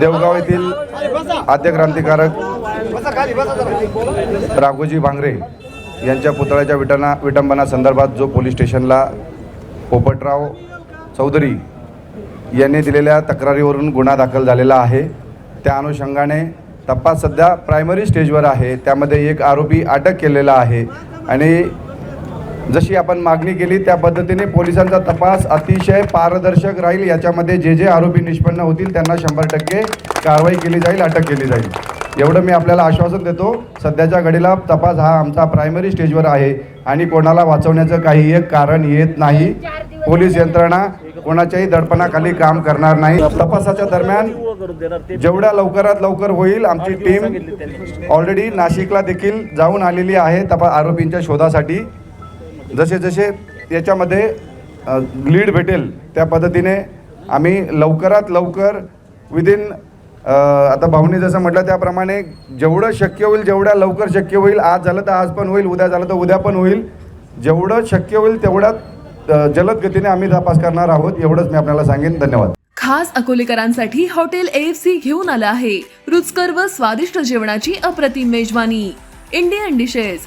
देवगाव येथील आद्य क्रांतिकारक राघोजी भांगरे यांच्या पुतळ्याच्या विटना विटंबना संदर्भात जो पोलीस स्टेशनला पोपटराव चौधरी यांनी दिलेल्या तक्रारीवरून गुन्हा दाखल झालेला आहे. त्या अनुषंगाने तपास सध्या प्रायमरी स्टेजवर आहे. त्यामध्ये एक आरोपी अटक केलेला आहे आणि जशी आपण मागणी केली त्या पद्धतीने पोलिसांचा तपास अतिशय पारदर्शक राहील. याच्यामध्ये जे जे आरोपी निष्पन्न होतील त्यांना शंभर टक्के कारवाई केली जाईल अटक केली जाईल. एवढं मी आपल्याला आश्वासन देतो. सध्याच्या घडीला तपास हा आमचा प्रायमरी स्टेजवर आहे आणि कोणाला वाचवण्याचं काही एक कारण येत नाही. पोलीस यंत्रणा कोणाच्याही दडपणाखाली काम करणार नाही. तपासाच्या दरम्यान जेवढ्या लवकरात लवकर होईल आमची टीम ऑलरेडी नाशिकला देखील जाऊन आलेली आहे तपा आरोपींच्या शोधासाठी. जसे जसे याच्यामध्ये लीड भेटेल त्या पद्धतीने आम्ही लवकरात लवकर विदिन आता भाऊनी जसं म्हटलं त्याप्रमाणे जेवढं शक्य होईल जेवढ्या लवकर शक्य होईल आज झालं तर आज पण होईल उद्या झालं तर उद्या पण होईल जेवढं शक्य होईल तेवढ्यात जलद गतीने आम्ही तपास करणार आहोत एवढंच मी आपल्याला सांगेन धन्यवाद. खास अकोलेकरांसाठी हॉटेल एएफसी घेऊन आलं आहे रुचकर व स्वादिष्ट जेवणाची अप्रतिम मेजवानी. Indian dishes